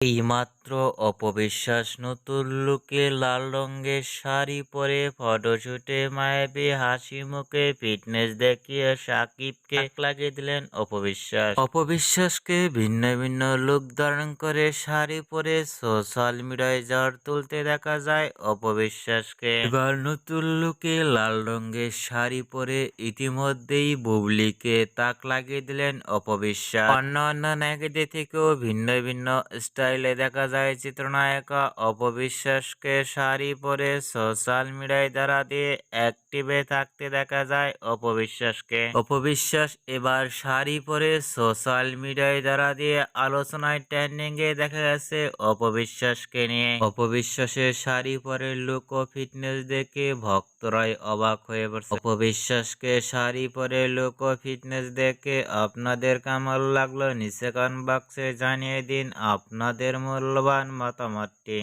এইমাত্র অপবিশ্বাস নতুন লুকে লাল রঙের শাড়ি পরে ফটোশুটে মায়াবী হাসি মুখে ফিটনেস দেখিয়ে সাকিবকে লাগিয়ে দিলেন অপবিশ্বাস। অপবিশ্বাসকে ভিন্ন ভিন্ন লুক ধারণ করে শাড়ি পরে সোশ্যাল মিডিয়ায় ঝড় তুলতে দেখা যায় অপবিশ্বাসকে। এবার নতুন লুকে লাল রঙের শাড়ি পরে ইতিমধ্যেই বুবলিকে তাক লাগিয়ে দিলেন অপবিশ্বাস। অন্য অন্য নায়িকাদের থেকেও ভিন্ন ভিন্ন স্টাইলে দেখা যায় চিত্রনায়িকা অপবিশ্বাসকে শাড়ি পরে সোশ্যাল মিডিয়ায় দ্বারা দিয়ে অ্যাক্টিভে থাকতে দেখা যায় অপবিশ্বাসকে। অপবিশ্বাস এবার শাড়ি পরে সোশ্যাল মিডিয়ায় দ্বারা দিয়ে আলোচনায় ট্রেন্ডিং এ দেখা গেছে অপবিশ্বাসকে নিয়ে। অপবিশ্বাসের শাড়ি পরে লুক ও ফিটনেস দেখে ভক্তরাই অবাক হয়ে পড়ছে। অপবিশ্বাসকে শাড়ি পরে লুক ও ফিটনেস দেখে আপনাদের কেমন লাগল নিচে কমেন্ট বক্সে জানিয়ে দিন। আপনাদের মূল্যবান মতামতটি।